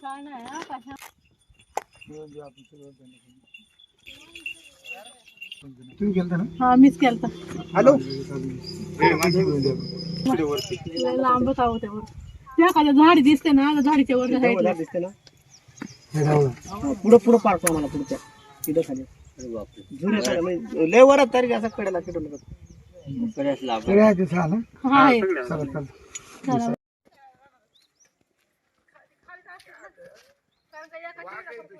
छान आहे हा कशा तुम्ही ना हा मीच केलता. हॅलो? लय लांब आहो त्यावर. त्या एखाद्या झाडी दिसते ना झाडीच्या वरच्या साईडला. दिसते ना? पुढं पुढं पाडतो मला पुढच्या तिथं खाली. जुन्या म्हणजे लय वरात तारीख असा कडेला किटून तरी आहे तिथं ना हा आहे. चला. चला.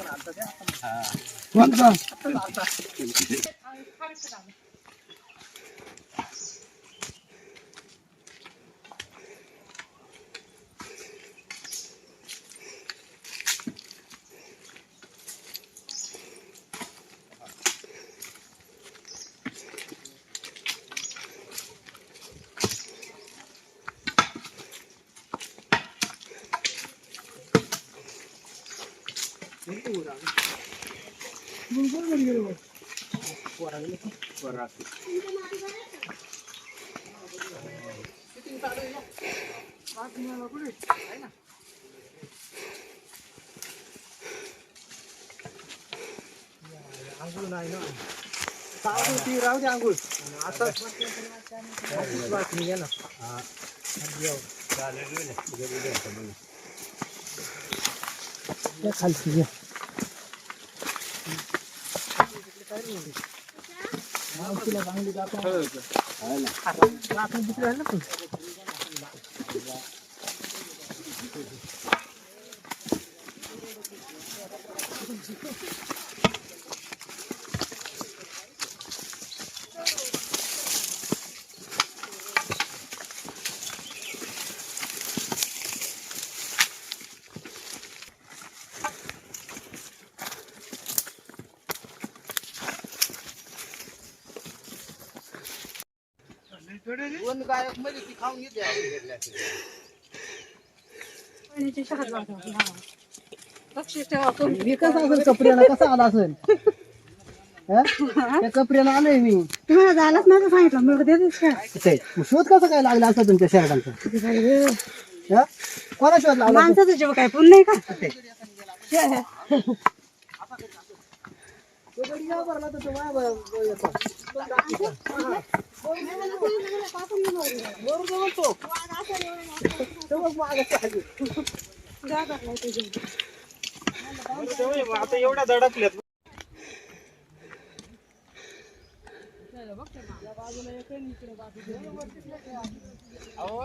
आहे ना. कोणता आंघोळ नाही ना. चालू ती राहू दे आंघोळ आता घ्या ना या खालची घ्या चांगली पण गायकमध्ये ती खाऊन. मी कसा असेल कपड्याला? कसा आला असेल? हा? त्या कपड्याला आलोय मी. तुम्हाला झालाच माझं सांगितलं. मग? शोध कसं काय लागला असं तुमच्या शहरांचा हा? कोणा शोध लावला माणसाचं जेव्हा काय? पुण्य नाही का आता एवढ्या धडकल्यात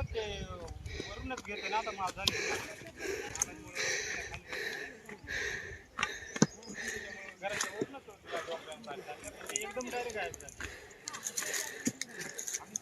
ते वरूनच घेते ना आता माझा एकदम डायरेक्ट आहे.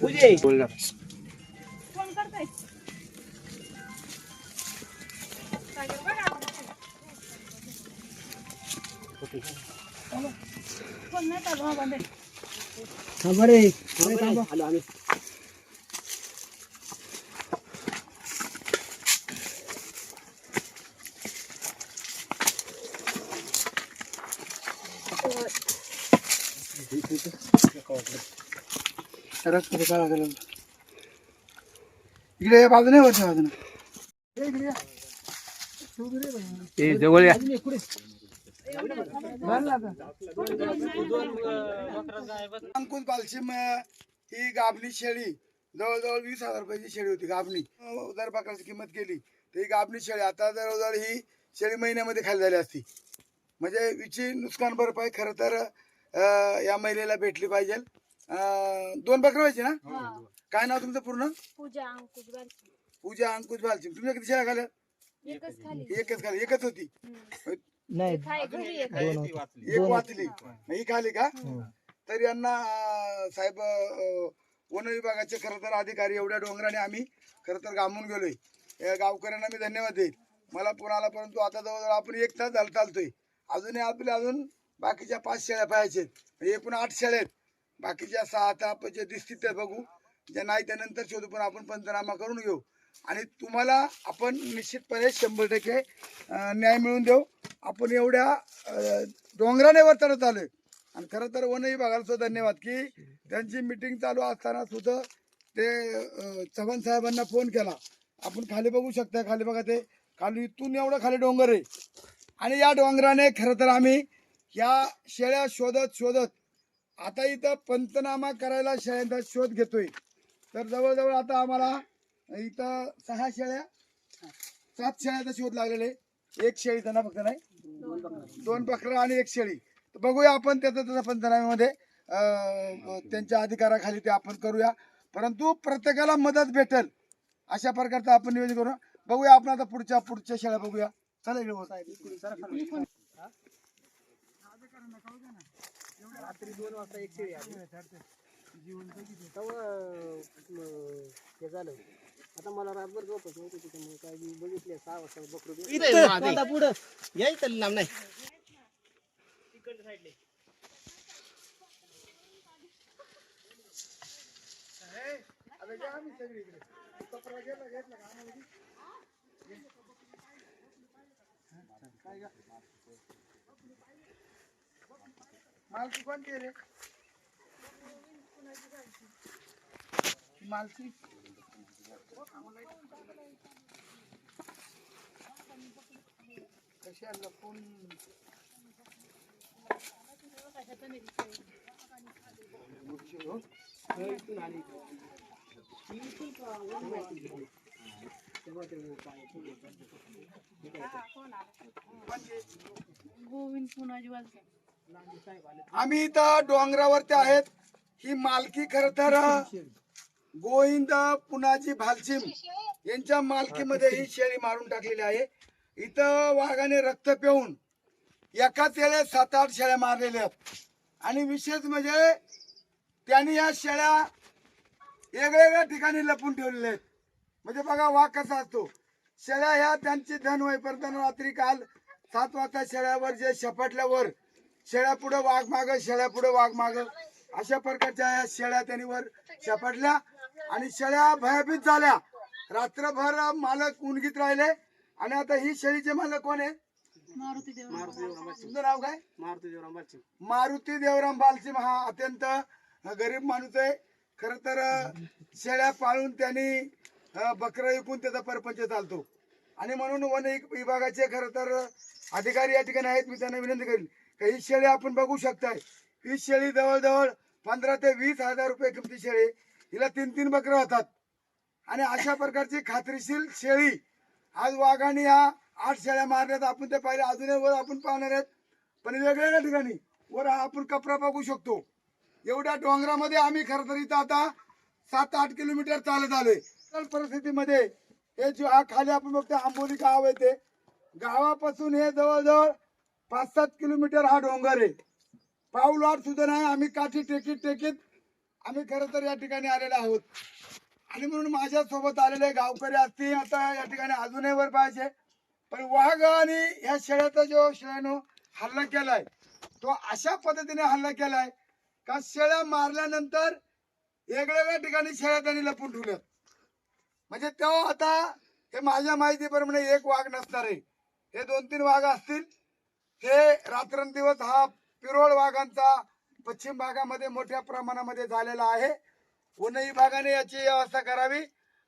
तुझे फोन અમારે इकडे या बाजूने वरच्या बाजूने इकडे या जवळ या अंकुश बालशिम ही गाभणी शेळी. जवळजवळ वीस हजार रुपयाची शेळी होती गाभणी अं, दर प्रकारची किंमत केली. तर ही गाभणी शेळी आता जवळजवळ ही शेळी महिन्यामध्ये खाली झाली असती. म्हणजे हिची नुकसान भरपाई खरं तर अं, या महिलेला भेटली पाहिजे. अं, दोन बकरं व्हायची ना? काय नाव तुमचं पूर्ण? पूजा अंकुश पूजा अंकुश बालशिम. तुमच्या किती शेळ्या खाल्या एकच खाली एकच खाली एकच होती. नाही. घरी एक एक वाचली मग ही खाली का? तर यांना अं, साहेब अं, वन विभागाचे खरं तर अधिकारी एवढ्या डोंगराने आम्ही खरं तर गामून गेलोय. या गावकऱ्यांना मी धन्यवाद देईल. मला पुण्याला परंतु आता जवळजवळ आपण एक तास झालं चालतोय. अजूनही आपल्या अजून बाकीच्या पाच शेळ्या पाहायचे म्हणजे एकूण आठ शेळ्या आहेत. बाकीच्या सहा आता आपण जे दिसतील ते बघू. ज्या नाही त्यानंतर शोधू पण आपण पंचनामा करून घेऊ. आणि तुम्हाला आपण निश्चितपणे शंभर टक्के अं, न्याय मिळवून देऊ. आपण एवढ्या डोंगराने वर चढत आलोय. आणि खरं तर वन विभागाला सुद्धा धन्यवाद की त्यांची मिटिंग चालू असताना सुद्धा ते चव्हाण साहेबांना फोन केला. आपण खाली बघू शकता खाली बघा ते. खाली इथून एवढं खाली डोंगर आहे. आणि या डोंगराने खरं तर आम्ही या शेळ्या शोधत शोधत आता इथं पंचनामा करायला शेळ्यांचा शोध घेतोय. तर जवळजवळ आता आम्हाला इथं सहा शेळ्या सात शेळ्याचा शोध लागलेला आहे. एक शेळी त्यांना फक्त नाही? दोन बकरं. आणि एक शेळी. तर बघूया आपण त्याचा त्याचा पंचनाम्यामध्ये अं, त्यांच्या अधिकाराखाली ते आपण करूया. परंतु प्रत्येकाला मदत भेटेल अशा प्रकारचं आपण नियोजन करू. बघूया आपण आता पुढच्या पुढच्या शेळ्या बघूया. चला इकडे. रात्री दोन वाजता एक शेळी तेव्हा हे झालं. आता मला रातभर झोपच नव्हती त्याच्यामुळे काय मी बघितले सहा वाजता बकरू पुढं. या इथं लांब नाही? मालकी कोणती रे? मालकी. कशी हो? गोविंद पुनाजी आम्ही इथं डोंगरावरती आहेत. ही मालकी खर तर गोविंद पुनाजी भालसिम यांच्या मालकीमध्ये ही शेळी मारून टाकलेली आहे. इथं वाघाने रक्त पिऊन एकाच वेळेस सात आठ शेळ्या मारलेल्या आहेत. आणि विशेष म्हणजे त्यांनी या शेळ्या वेगवेगळ्या ठिकाणी लपून ठेवलेल्या आहेत. म्हणजे बघा वाघ कसा असतो? शेळ्या ह्या त्यांची धन होईपर्यंत रात्री काल सात वाजता शेळ्यावर जे शपटल्यावर शेळ्या पुढे वाघ माग शेळ्या पुढे वाघ माग. अशा प्रकारच्या या शेळ्या त्यांनी वर शपटल्या आणि शेळ्या भयभीत झाल्या. रात्रभर मालक उनगीत राहिले. आणि आता ही शेळीचे मालक कोण आहे मारुती देव तुमचं नाव काय? मारुती देवराम मारुती देवराम हा अत्यंत गरीब माणूस आहे. खर तर शेळ्या पाळून त्यांनी बकरं विकून त्याचा परपंच चालतो. आणि म्हणून वन एक विभागाचे खर तर अधिकारी या ठिकाणी आहेत. मी त्यांना विनंती करेन का ही शेळी आपण बघू शकताय. ही शेळी जवळजवळ पंधरा ते वीस हजार रुपये किमती शेळी हिला तीन तीन बकरं होतात आणि अशा प्रकारची खात्रीशील शेळी आज वाघाने ह्या आठ शेळ्या मारल्यात. आपण ते पाहिले अजूनही वर आपण पाहणार आहेत. पण वेगवेगळ्या ठिकाणी वर हा आपण कपडा बघू शकतो. एवढ्या डोंगरामध्ये आम्ही खरं तर इथं आता सात आठ किलोमीटर चालत आलोय. तर परिस्थितीमध्ये हे जो हा खाली आपण बघतो आंबोली गाव येते गावापासून हे जवळजवळ पाच सात किलोमीटर हा डोंगर आहे. पाऊल वाट सुद्धा नाही आम्ही काठी टेकीत टेकीत आम्ही खरं तर या ठिकाणी आलेलो आहोत. आणि म्हणून माझ्यासोबत आलेले गावकरी असतील आता या ठिकाणी अजूनही वर पाहिजे पण वाघ आणि ह्या शेळ्याचा जो शेळ्यानं हल्ला केलाय तो अशा पद्धतीने हल्ला केलाय का शेळ्या मारल्यानंतर वेगवेगळ्या ठिकाणी शेळ्या त्यांनी लपून ठेवल्यात. म्हणजे तो आता हे माझ्या माहितीप्रमाणे एक वाघ नसणार आहे. हे दोन तीन वाघ असतील हे रात्रंदिवस हा पिरोळ वाघांचा पश्चिम भागामध्ये मोठ्या प्रमाणामध्ये झालेला आहे. वन विभागाने याची व्यवस्था करावी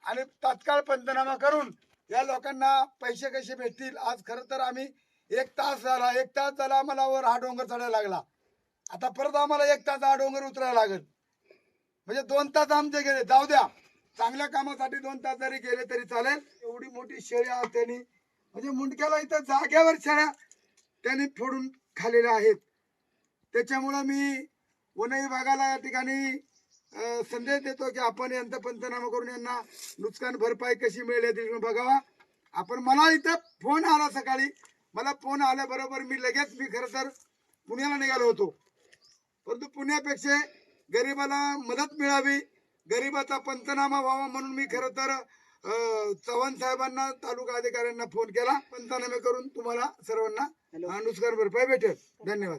आणि तात्काळ पंचनामा करून या लोकांना पैसे कसे भेटतील? आज खरं तर आम्ही एक तास झाला एक तास झाला आम्हाला वर हा डोंगर चढायला लागला. आता परत आम्हाला एक तास हा डोंगर उतरायला लागेल. म्हणजे दोन तास आमचे गेले जाऊ द्या. चांगल्या कामासाठी दोन तास जरी गेले तरी चालेल. एवढी मोठी शेळी आज त्यांनी म्हणजे मुंडक्याला इथं जाग्यावर शेळ्या त्यांनी फोडून खाल्लेल्या आहेत. त्याच्यामुळं मी वन विभागाला या ठिकाणी संदेश देतो की आपण यांचा पंचनामा करून यांना नुकसान भरपाई कशी मिळेल या दृष्टीने बघावा आपण मला इथं फोन आला सकाळी. मला फोन आल्याबरोबर मी लगेच मी खरं तर पुण्याला निघालो होतो. परंतु पुण्यापेक्षा गरिबाला मदत मिळावी गरिबाचा पंचनामा व्हावा म्हणून मी खरं तर चव्हाण साहेबांना तालुका अधिकाऱ्यांना फोन केला. पंचनामे करून तुम्हाला सर्वांना नुकसान भरपाई भेटेल. धन्यवाद.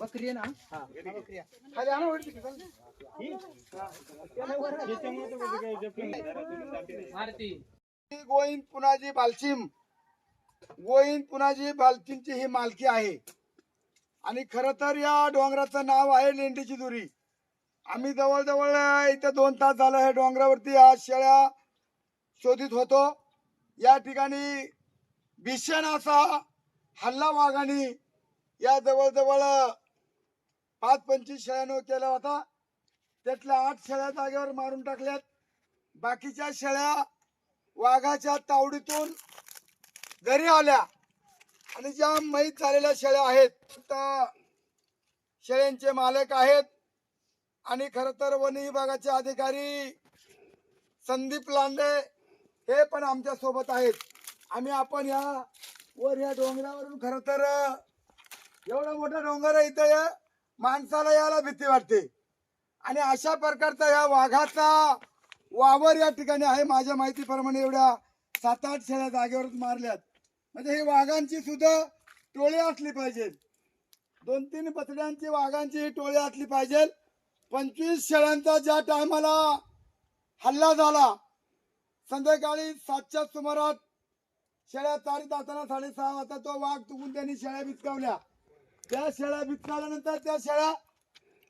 बकरी आहे ना हा बकरी आहे. खाली आणा वरती. गोविंद पुनाजी बालचिम गोविंद पुनाजी बालचिमची ही मालकी आहे आणि खर तर या डोंगराचं नाव आहे लेंडीची दुरी आम्ही जवळजवळ इथं दोन तास झालं हे डोंगरावरती या शेळ्या शोधित होतो या ठिकाणी भीषण असा हल्ला वाघाने या जवळजवळ पाच पंचवीस शेळ्यानं केला होता. त्यातल्या आठ शेळ्या जागेवर मारून टाकल्यात. बाकीच्या शेळ्या वाघाच्या तावडीतून घरी आल्या. आणि ज्या मैत झालेल्या शेळ्या आहेत त्या शेळ्यांचे मालक आहेत. आणि खर तर वन विभागाचे अधिकारी संदीप लांडे हे पण आमच्यासोबत आहेत. आम्ही आपण या वर या डोंगरावरून खर तर एवढा मोठा डोंगर आहे इथं या माणसाला यायला भीती वाटते. आणि अशा प्रकारचा या वाघाचा वावर या ठिकाणी आहे. माझ्या माहितीप्रमाणे एवढ्या सात आठ शेळ्या जागेवरच मारल्यात. म्हणजे ही वाघांची सुद्धा टोळी असली पाहिजे. दोन तीन पतड्यांची वाघांची ही टोळी असली पाहिजे. पंचवीस शेळ्यांचा ज्या टायमाला हल्ला झाला संध्याकाळी सातच्या सुमारात शेळ्या चारीत असताना साडेसहा वाजता तो वाघ चुकून त्यांनी शेळ्या भिचकावल्या त्या शेळ्या भिचकावल्यानंतर त्या शेळ्या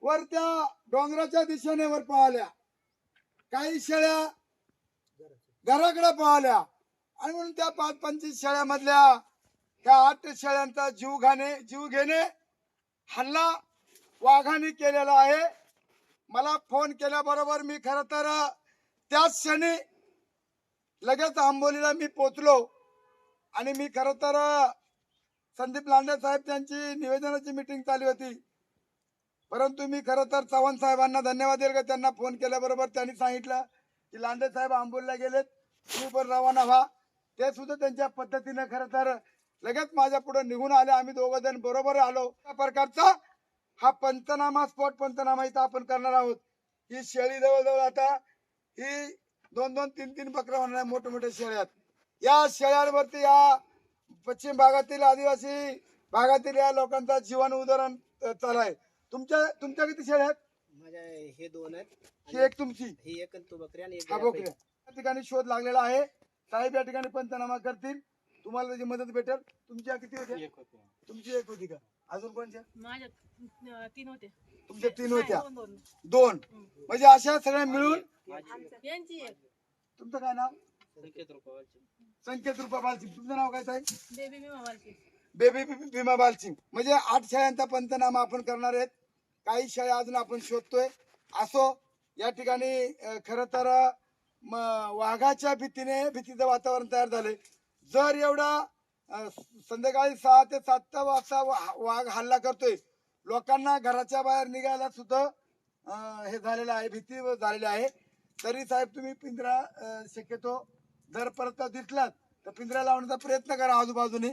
वर त्या डोंगराच्या दिशेने वर पळाल्या. काही शेळ्या घराकडे पळाल्या. आणि म्हणून त्या पाच पंचवीस शेळ्यामधल्या त्या आठ शेळ्यांचा जीव घाणे जीव घेणे हल्ला वाघाने केलेला आहे. मला फोन केल्याबरोबर मी खर तर त्याच क्षणी लगेच आंबोलीला मी पोचलो. आणि मी खर तर संदीप लांडे साहेब त्यांची निवेदनाची मीटिंग चालू होती. परंतु मी खरं तर चव्हाण साहेबांना धन्यवाद देईल का? त्यांना फोन केल्याबरोबर त्यांनी सांगितलं की लांडे साहेब आंबोलला गेलेत तुम्ही पण रवाना व्हा. ते सुद्धा त्यांच्या पद्धतीने खरं तर लगेच माझ्या पुढे निघून आले. आम्ही दोघं जण बरोबर आलो. त्या प्रकारचा हा पंचनामा स्पॉट पंचनामा इथं आपण करणार आहोत. ही शेळी जवळजवळ आता ही दोन दोन तीन तीन बकरा होणार मोठे मोठे शेळ्यात या शेळ्यांवरती या पश्चिम भागातील आदिवासी भागातील या लोकांचा जीवन उदाहरण चालू आहे. तुमच्या तुमच्या किती शेळ्या आहेत? माझ्या हे दोन आहेत. ही एक तुमची. ही एक तू बकरी आणि एक हा गाय बोकड्या या ठिकाणी शोध लागलेला आहे. साहेब या ठिकाणी पंचनामा करतील. तुम्हाला त्याची मदत भेटेल. तुमच्या किती होत्या? तुमची एक होती का? अजून कोणत्या माझ्या तीन होते तुमच्या तीन होत्या. दोन म्हणजे अशा सगळ्या मिळून तुमचं काय नाव? संकेत रुपा बालसिंग. तुमचं नाव काय साहेब? बेबी मी मोबाईलची बेबी भीमा बालसिंग. म्हणजे आठ शेळ्यांचा पंचनामा आपण करणार आहेत. काही शेळ्या अजून आपण शोधतोय. असो या ठिकाणी खरं तर वाघाच्या भीतीने भीतीचं वातावरण तयार झालंय. जर एवढा संध्याकाळी सहा ते सात वाजता वाघ हल्ला करतोय लोकांना घराच्या बाहेर निघायला सुद्धा हे झालेलं आहे भीती झालेली आहे. तरी साहेब तुम्ही पिंजरा शक्यतो जर परत दिसलात तर पिंजरा लावण्याचा प्रयत्न करा आजूबाजूने.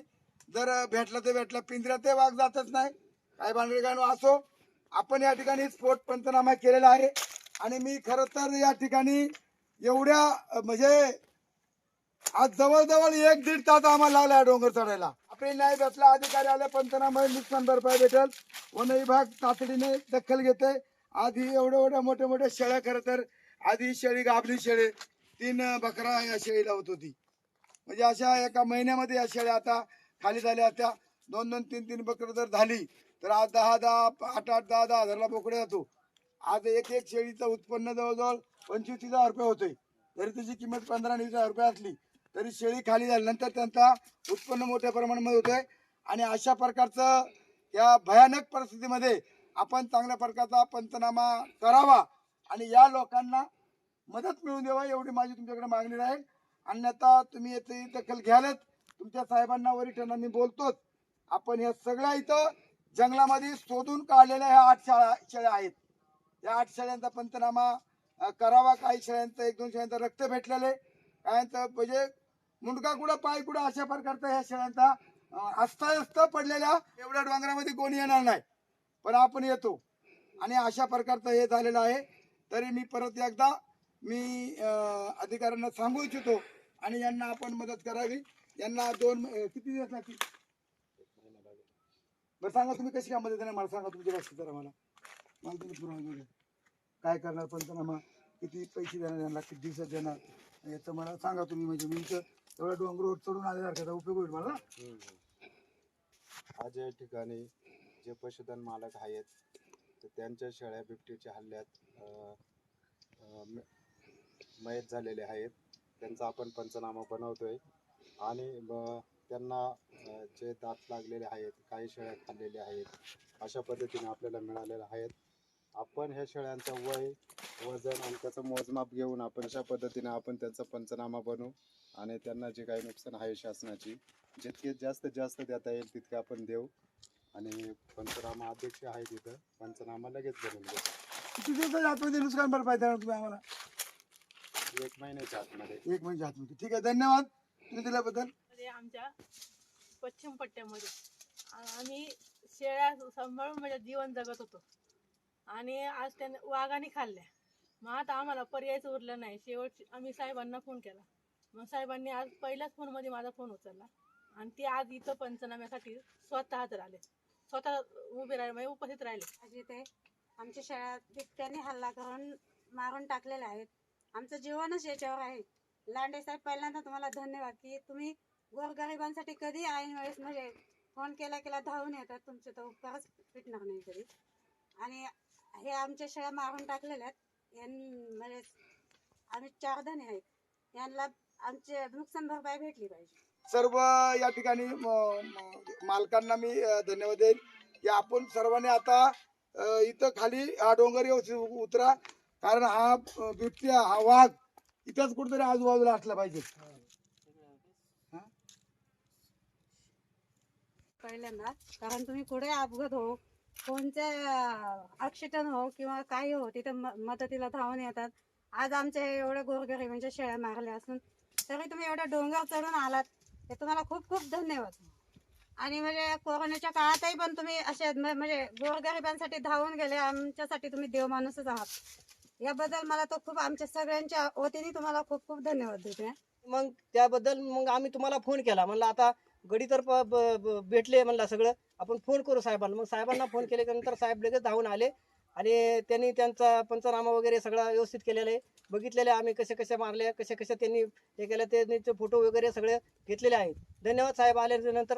जर भेटला ते भेटला पिंजऱ्या ते वाघ जातच नाही. काय भानगड असो आपण या ठिकाणी स्फोट पंचनामा केलेला आहे. आणि मी खरं तर या ठिकाणी एवढ्या म्हणजे आज जवळजवळ एक दीड तास आम्हाला लागला डोंगर चढायला. आपले न्याय भेटला अधिकारी आले पंचनामा नुकसान भरपाई भेटेल. वन विभाग तातडीने दखल घेते आधी एवढ्या एवढ्या मोठ्या मोठ्या शेळ्या खरं तर आधी शेळी गाभली शेळी. तीन बकरा या शेळीला होत होती. म्हणजे अशा एका महिन्यामध्ये या शेळ्या आता खाली झाल्या त्या दोन दोन तीन तीन बकरं जर झाली तर आज दहा दहा आठ आठ दहा दहा हजारला बोकडे जातो. आज एक एक शेळीचं उत्पन्न जवळजवळ पंचवीस तीस हजार रुपये होते जरी त्याची किंमत पंधरा वीस हजार रुपये असली तरी शेळी खाली झाल्यानंतर त्यांचा उत्पन्न मोठ्या प्रमाणामध्ये होतोय. आणि अशा प्रकारचं या भयानक परिस्थितीमध्ये आपण चांगल्या प्रकारचा पंचनामा करावा. आणि या लोकांना मदत मिळून द्यावा एवढी माझी तुमच्याकडे मागणी राहील. अन्यथा तुम्ही येथे दखल घ्यालच तुमच्या साहेबांना वरिष्ठांना मी बोलतोच. आपण या सगळ्या इथं जंगलामध्ये शोधून काढलेल्या ह्या आठ शाळा शेळ्या आहेत. या आठ शेळ्यांचा पंचनामा करावा. काही शेळ्यांचं एक दोन शेळ्यांचं रक्त भेटलेले कायचं म्हणजे मुंडका कुठं पाय कुडा अशा प्रकारचा ह्या शेळ्यांचा अस्ताव्यस्त पडलेल्या एवढ्या डोंगरामध्ये कोणी येणार नाही. पण आपण येतो. आणि अशा प्रकारचं हे झालेलं आहे. तरी मी परत एकदा मी अधिकाऱ्यांना सांगू इच्छितो आणि यांना आपण मदत करावी. यांना दोन किती दिवस लागतील? बरं सांगा तुम्ही कशी काय मदत देणार? मला सांगा तुमची लक्ष जरा मला. मला तुम्ही पुरावा काय करणार पंचनामा किती पैसे देणार यांना किती दिवसात देणार? याचं मला सांगा तुम्ही. म्हणजे मी इथं एवढ्या डोंगरवर चढून आल्यासारखा उपयोग होईल मला. आज या ठिकाणी जे पशुधन मालक आहेत तर त्यांच्या शेळ्या बिबटीच्या हल्ल्यात मयत झालेले आहेत. त्यांचा आपण पंचनामा बनवतोय. आणि ब- त्यांना जे दात लागलेले आहेत काही शेळ्या खाल्लेल्या आहेत अशा पद्धतीने आपल्याला मिळालेल्या आहेत. आपण ह्या शेळ्यांचं वय वजन आणि त्याचं मोजमाप घेऊन आपण अशा पद्धतीने आपण त्यांचा पंचनामा बनवू. आणि त्यांना जे काही नुकसान आहे शासनाची जितके जास्तीत जास्त देता येईल तितके आपण देऊ. आणि पंचनामा अध्यक्ष आहे तिथं पंचनामा लगेच बनवून देतो. नुकसान भरपाई देणार तुम्ही आम्हाला. एक महिन्याच्या आतमध्ये. एक महिन्याच्या आतमध्ये. ठीक आहे धन्यवाद तुम्ही दिल्याबद्दल. मध्ये आमच्या पश्चिम पट्ट्यामध्ये. आ- आम्ही शेळ्या सांभाळून म्हणजे जीवन जगत होतो. आणि आज त्याने वाघाने खाल्ल्या. मग आता आम्हाला पर्यायच उरलं नाही. शेवट आम्ही साहेबांना फोन केला. मग साहेबांनी आज पहिल्याच फोनमध्ये माझा फोन उचलला. आणि ते आज इथं पंचनाम्यासाठी स्वतः हजर आले स्वतः उभे राहिले म्हणजे उपस्थित राहिले. अजित आहे आमच्या शाळेत बिबट्याने हल्ला करून मारून टाकलेले आहेत. आमचं जीवनच याच्यावर आहे. लांडे साहेब पहिल्यांदा तुम्हाला धन्यवाद की तुम्ही गोरगरिबांसाठी कधी ऐन वेळेस म्हणजे फोन केला केला धावून येतात तुमचे तर उपकारच फिटणार नाही कधी. आणि हे आमच्या शाळा मारून टाकलेल्या आहेत. यां म्हणजे आम्ही चार जणी आहेत यांना आमचे नुकसान भरपाई भेटली पाहिजे. सर्व या ठिकाणी मालकांना मी धन्यवाद देईन. की आपण सर्वांनी आता इथं खाली हा डोंगर येऊ उतरा. कारण हा बिबट्या हा वाघ इथंच कुठेतरी आजूबाजूला असला पाहिजे. पहिल्यांदा कारण तुम्ही कुठे अपघात हो कोणत्या ऍक्सिडेंट हो किंवा काही हो तिथे मदतीला धावून येतात. आज आमच्या एवढे एवढ्या गोरगरिबांच्या म्हणजे शेळ्या मारल्या असून तरी तुम्ही एवढ्या डोंगर चढून आलात हे तुम्हाला खूप खूप धन्यवाद. आणि म्हणजे कोरोनाच्या काळातही पण तुम्ही असे म्हणजे गोरगरिबांसाठी धावून गेले आमच्यासाठी तुम्ही देव माणूसच आहात. याबद्दल मला तो खूप आमच्या सगळ्यांच्या वतीने तुम्हाला खूप खूप धन्यवाद देते. मग त्याबद्दल मग आम्ही तुम्हाला फोन केला. म्हणलं आता गडी तर प- ब- ब- भेटले म्हणलं सगळं. आपण फोन करू साहेबांना. मग साहेबांना फोन केल्यानंतर साहेब लगेच धावून आले. आणि त्यांनी त्यांचा पंचनामा वगैरे सगळा व्यवस्थित केलेला आहे. बघितलेले आम्ही कसे कसे मारले कसे कसे त्यांनी हे केलं त्यांनी ते फोटो वगैरे सगळे घेतलेले आहेत. धन्यवाद साहेब आल्यानंतर